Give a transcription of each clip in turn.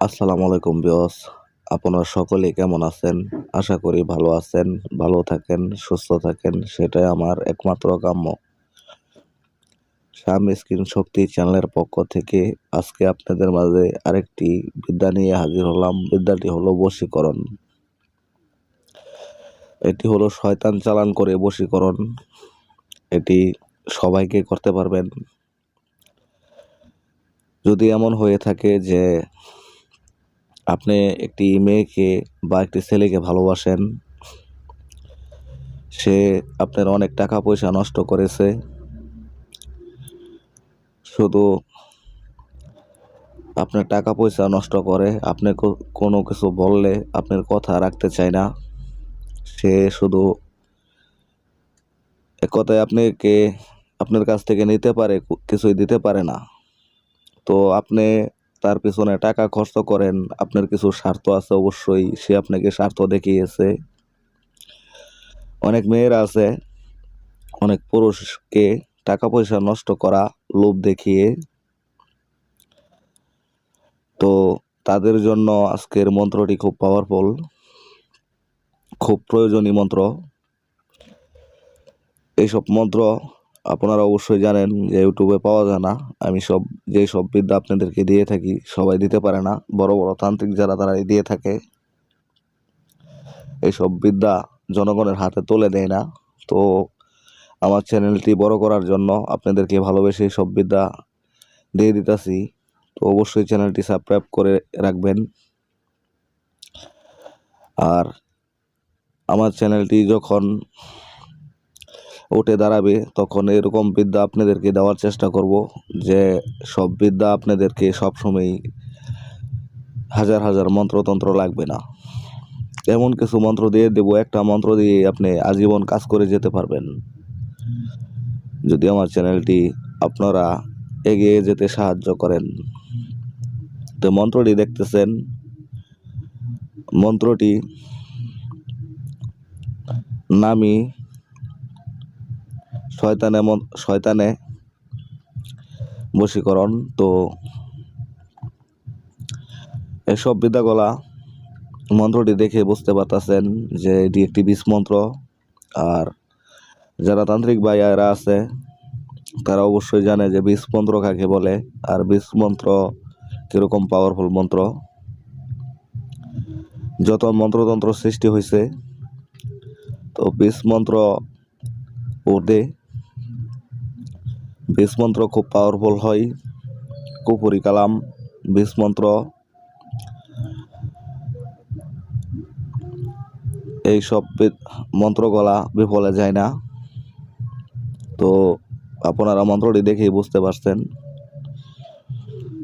আসসালামু আলাইকুম বিয়স আপনারা সকলে কেমন আছেন? আশা করি ভালো আছেন, ভালো থাকেন, সুস্থ থাকেন, সেটাই আমার একমাত্র কাম্য। শাম স্ক্রিন শক্তি চ্যানেলের পক্ষ থেকে আজকে আপনাদের মাঝে আরেকটি বিদ্যা নিয়ে হাজির হলাম। বিদ্যাটি হলো বশীকরণ। এটি হলো শয়তান চালান করে বশীকরণ। এটি সবাইকে করতে পারবেন। যদি এমন হয়ে থাকে যে আপনি একটি মেয়েকে বা একটি ছেলেকে ভালোবাসেন, সে আপনার অনেক টাকা পয়সা নষ্ট করেছে। শুধু আপনার টাকা পয়সা নষ্ট করে, আপনি কোনো কিছু বললে আপনার কথা রাখতে চায় না। সে শুধু এক কথায় আপনাকে, আপনার কাছ থেকে নিতে পারে কিছুই দিতে পারে না। তো আপনি তার পিছনে টাকা খরচ করেন, আপনার কিছু স্বার্থ আছে অবশ্যই, সে আপনাকে স্বার্থ দেখিয়েছে। অনেক মেয়েরা আছে, অনেক পুরুষকে টাকা পয়সা নষ্ট করা, লোভ দেখিয়ে। তো তাদের জন্য আজকের মন্ত্রটি খুব পাওয়ারফুল খুব প্রয়োজনীয় মন্ত্র। এইসব মন্ত্র আপনারা অবশ্যই জানেন যে ইউটিউবে পাওয়া যায় না। আমি সব, যেই সব বিদ্যা আপনাদেরকে দিয়ে থাকি, সবাই দিতে পারে না। বড় বড় তান্ত্রিক যারা তারাই দিয়ে থাকে। এইসব বিদ্যা জনগণের হাতে তুলে দেয় না। তো আমার চ্যানেলটি বড় করার জন্য আপনাদেরকে ভালোবেসে সব বিদ্যা দিয়ে দিতেছি। তো অবশ্যই চ্যানেলটি সাবস্ক্রাইব করে রাখবেন। আর আমার চ্যানেলটি যখন উঠে দাঁড়াবে, তখন এরকম বিদ্যা আপনাদেরকে দেওয়ার চেষ্টা করব যে সব বিদ্যা আপনাদেরকে সবসময় হাজার হাজার মন্ত্রতন্ত্র লাগবে না। এমন কিছু মন্ত্র দিয়ে দেব, একটা মন্ত্র দিয়ে আপনি আজীবন কাজ করে যেতে পারবেন। যদি আমার চ্যানেলটি আপনারা এগিয়ে যেতে সাহায্য করেন। তো মন্ত্রটি দেখতেছেন। মন্ত্রটি নামি শয়তানে শয়তানে বশীকরণ। তো এসব বিদ্যাগুলা মন্ত্রটি দেখে বুঝতে পারতেছেন যে এটি একটি বীজ মন্ত্র। আর যারা তান্ত্রিক ভাইয়ারা আছে, তারা অবশ্যই জানে যে বীজ মন্ত্র কাকে বলে, আর বীজ মন্ত্র কীরকম পাওয়ারফুল মন্ত্র। যত মন্ত্রতন্ত্র সৃষ্টি হয়েছে তো বীজ মন্ত্র ওদে বীজ মন্ত্র খুব পাওয়ারফুল হয়। কুপুরি কালাম মন্ত্র এইসব মন্ত্রগলা বিফলে যায় না। তো আপনারা মন্ত্রটি দেখেই বুঝতে পারছেন।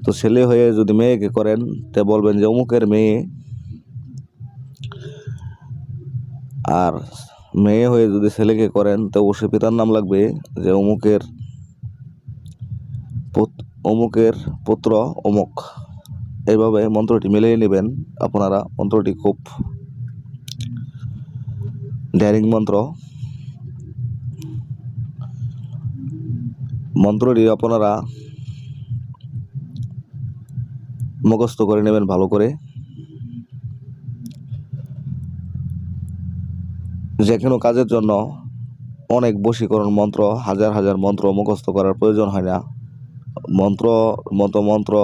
তো ছেলে হয়ে যদি মেয়েকে করেন, তে বলবেন যে অমুকের মেয়ে। আর মেয়ে হয়ে যদি ছেলেকে করেন, তো অবশ্যই পিতার নাম লাগবে যে অমুকের অমুকের পুত্র, অমুক। এইভাবে মন্ত্রটি মিলিয়ে নেবেন আপনারা। মন্ত্রটি খুব ড্যারিং মন্ত্র। মন্ত্রটি আপনারা মুখস্থ করে নেবেন ভালো করে। যে কোনো কাজের জন্য অনেক বশীকরণ মন্ত্র, হাজার হাজার মন্ত্র মুখস্থ করার প্রয়োজন হয় না। মন্ত্র মতো মন্ত্র,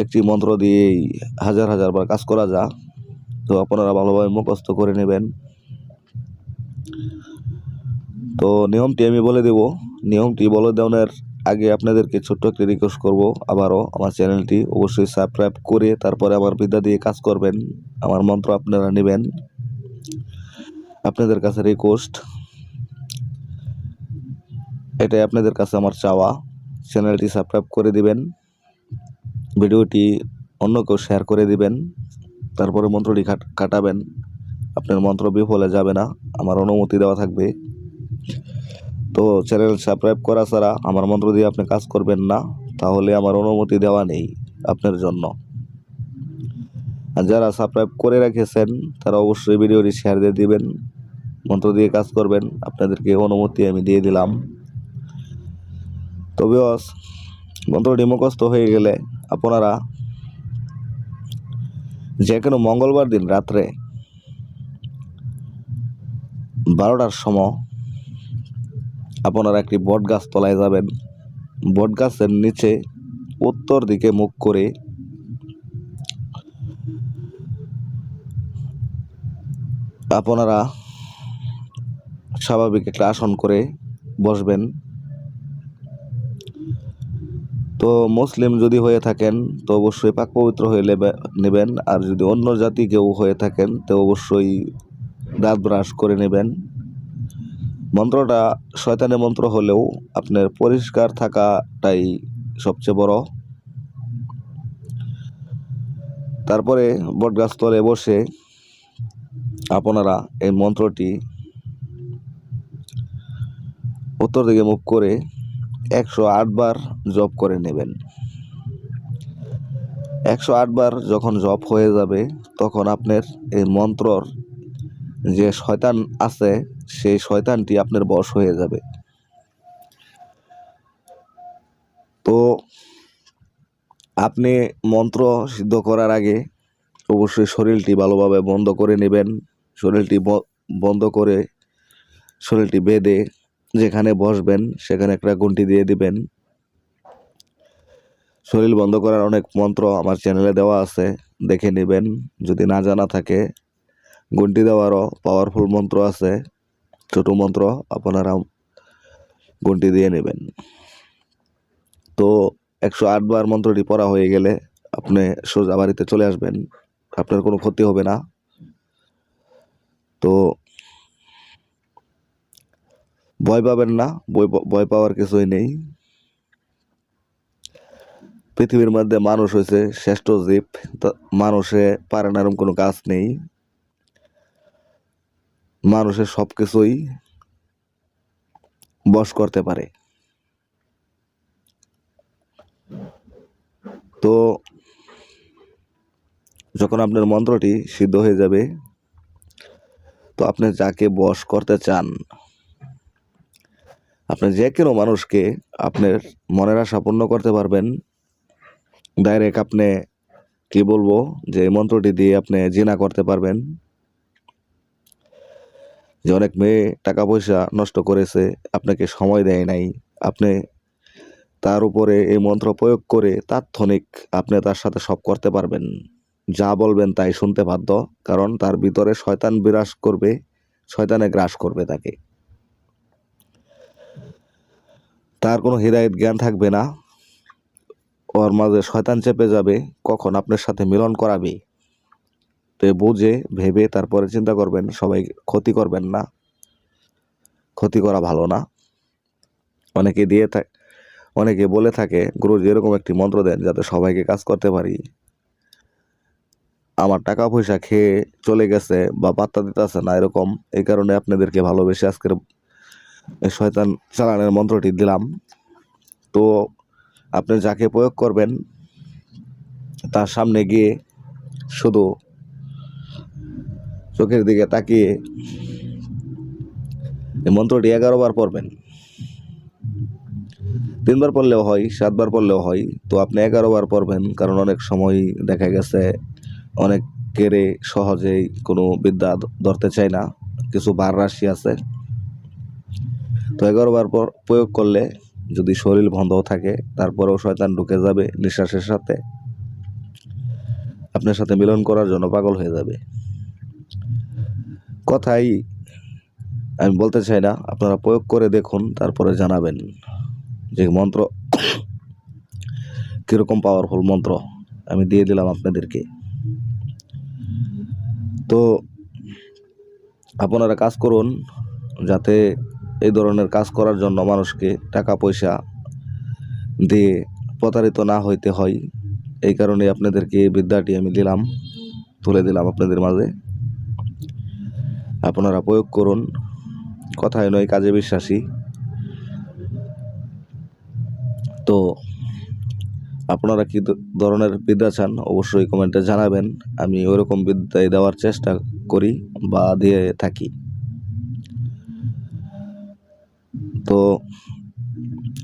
একটি মন্ত্র দিয়েই হাজার হাজার বার কাজ করা যায় তো আপনারা ভালোভাবে মুখস্থ করে নেবেন। তো নিয়মটি আমি বলে দেব। নিয়মটি বলে দেওয়ার আগে আপনাদেরকে ছোট্ট একটি রিকোয়েস্ট করব আবারও। আমার চ্যানেলটি অবশ্যই সাবস্ক্রাইব করে তারপরে আমার বিদ্যা দিয়ে কাজ করবেন। আমার মন্ত্র আপনারা নেবেন। আপনাদের কাছে রিকোয়েস্ট এটাই আপনাদের কাছে আমার চাওয়া। চ্যানেলটি সাবস্ক্রাইব করে দিবেন, ভিডিওটি অন্য কেউ শেয়ার করে দিবেন, তারপরে মন্ত্রটি কাট- কাটাবেন। আপনার মন্ত্র বিফলে যাবে না, আমার অনুমতি দেওয়া থাকবে। তো চ্যানেল সাবস্ক্রাইব করা ছাড়া আমার মন্ত্র দিয়ে আপনি কাজ করবেন না, তাহলে আমার অনুমতি দেওয়া নেই আপনার জন্য। আর যারা সাবস্ক্রাইব করে রেখেছেন, তারা অবশ্যই ভিডিওটি শেয়ার দিয়ে দিবেন, মন্ত্র দিয়ে কাজ করবেন, আপনাদেরকে অনুমতি আমি দিয়ে দিলাম। তবে মন্ত্রটি মুখস্থ হয়ে গেলে আপনারা যে কোনো মঙ্গলবার দিন রাত্রে বারোটার সময় আপনারা একটি বট গাছ তলায় যাবেন। বট গাছের নিচে উত্তর দিকে মুখ করে আপনারা স্বাভাবিক একটা আসন করে বসবেন। তো মুসলিম যদি হয়ে থাকেন, তো অবশ্যই পাক পবিত্র হয়ে নেবেন। আর যদি অন্য জাতি কেউ হয়ে থাকেন, তো অবশ্যই দাঁত ব্রাশ করে নেবেন। মন্ত্রটা শয়তানের মন্ত্র হলেও আপনার পরিষ্কার থাকাটাই সবচেয়ে বড়। তারপরে বটগাছ তলে বসে আপনারা এই মন্ত্রটি উত্তর দিকে মুখ করে একশো বার জপ করে নেবেন। একশো বার যখন জপ হয়ে যাবে, তখন আপনার এই মন্ত্রর যে শয়তান আছে, সেই শয়তানটি আপনার বশ হয়ে যাবে। তো আপনি মন্ত্র সিদ্ধ করার আগে অবশ্যই শরীরটি ভালোভাবে বন্ধ করে নেবেন, শরীরটি বন্ধ করে শরীরটি বেঁধে যেখানে বসবেন, সেখানে একটা গুন্টি দিয়ে দিবেন। শরীর বন্ধ করার অনেক মন্ত্র আমার চ্যানেলে দেওয়া আছে, দেখে নেবেন। যদি না জানা থাকে, গুন্টি দেওয়ারও পাওয়ারফুল মন্ত্র আছে, ছোট মন্ত্র আপনারা গুন্টি দিয়ে নেবেন। তো একশো আট বার মন্ত্রটি পড়া হয়ে গেলে আপনি সোজা বাড়িতে চলে আসবেন, আপনার কোনো ক্ষতি হবে না। তো ভয় পাবেন না, ভয় পাওয়ার কিছুই নেই। পৃথিবীর মধ্যে মানুষ হয়েছে শ্রেষ্ঠ জীব মানুষে পারে না এরকম কোনো কাজ নেই। মানুষের সব কিছুই বশ করতে পারে। তো যখন আপনার মন্ত্রটি সিদ্ধ হয়ে যাবে, তো আপনি যাকে বস করতে চান আপনি যে কোনো মানুষকে আপনার মনের আশা পূর্ণ করতে পারবেন। ডাইরেক্ট আপনি কি বলব? যে এই মন্ত্রটি দিয়ে আপনি জিনা করতে পারবেন। যে অনেক মেয়ে টাকা পয়সা নষ্ট করেছে, আপনাকে সময় দেয় নাই। আপনি তার উপরে এই মন্ত্র প্রয়োগ করে তাৎক্ষণিক আপনি তার সাথে সব করতে পারবেন। যা বলবেন তাই শুনতে বাধ্য, কারণ তার ভিতরে শয়তান বিরাজ করবে, শয়তানে গ্রাস করবে তাকে। তার কোনো হৃদায়ত জ্ঞান থাকবে না। ওর মাঝে শয়তান চেপে যাবে, কখন আপনার সাথে মিলন করাবে? তো বুঝে, ভেবে, তারপরে চিন্তা করবেন, সবাই ক্ষতি করবেন না। ক্ষতি করা ভালো না। অনেকে দিয়ে থাকে অনেকে বলে থাকে, গুরুজি, এরকম একটি মন্ত্র দেন যাতে সবাইকে কাজ করতে পারি। আমার টাকা পয়সা খেয়ে চলে গেছে বা পাত্তা দিতেছে না, এরকম। এই কারণে আপনাদেরকে ভালোবেসে আজকের শয়তান চালানের মন্ত্রটি দিলাম। তো আপনি যাকে প্রয়োগ করবেন, তার সামনে গিয়ে শুধু চোখের দিকে তাকিয়ে মন্ত্রটি এগারো বার পড়বেন। তিনবার পড়লেও হয়, সাতবার পড়লেও হয়। তো আপনি এগারো বার পড়বেন, কারণ অনেক সময় দেখা গেছে অনেক অনেকেরে সহজেই কোনো বিদ্যা ধরতে চায় না। কিছু বার রাশি আছে। তো এগারো বার পর প্রয়োগ করলে যদি শরীর বন্ধ থাকে, তারপরেও শয়তান ঢুকে যাবে নিঃশ্বাসের সাথে। আপনার সাথে মিলন করার জন্য পাগল হয়ে যাবে। কথাই আমি বলতে চাই না, আপনারা প্রয়োগ করে দেখুন, তারপরে জানাবেন যে মন্ত্র কীরকম পাওয়ারফুল মন্ত্র। আমি দিয়ে দিলাম আপনাদেরকে। তো আপনারা কাজ করুন যাতে এই ধরনের কাজ করার জন্য মানুষকে টাকা, পয়সা দিয়ে প্রতারিত না হইতে হয়। এই কারণে আপনাদেরকে এই বিদ্যাটি আমি দিলাম, তুলে দিলাম আপনাদের মাঝে। আপনারা প্রয়োগ করুন, কথায় নয়, কাজে বিশ্বাসী। তো আপনারা কি ধরনের বিদ্যা চান, অবশ্যই কমেন্টে জানাবেন। আমি ওরকম বিদ্যায় দেওয়ার চেষ্টা করি বা দিয়ে থাকি। তো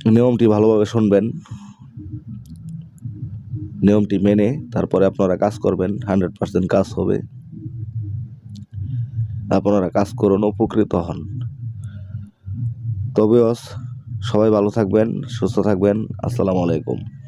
নিয়মটি ভালোভাবে শুনবেন। নিয়মটি মেনে তারপরে আপনারা কাজ করবেন, হান্ড্রেড পার্সেন্ট কাজ হবে। আপনারা কাজ করুন, উপকৃত হন। তবে সবাই ভালো থাকবেন, সুস্থ থাকবেন। আসসালামু আলাইকুম।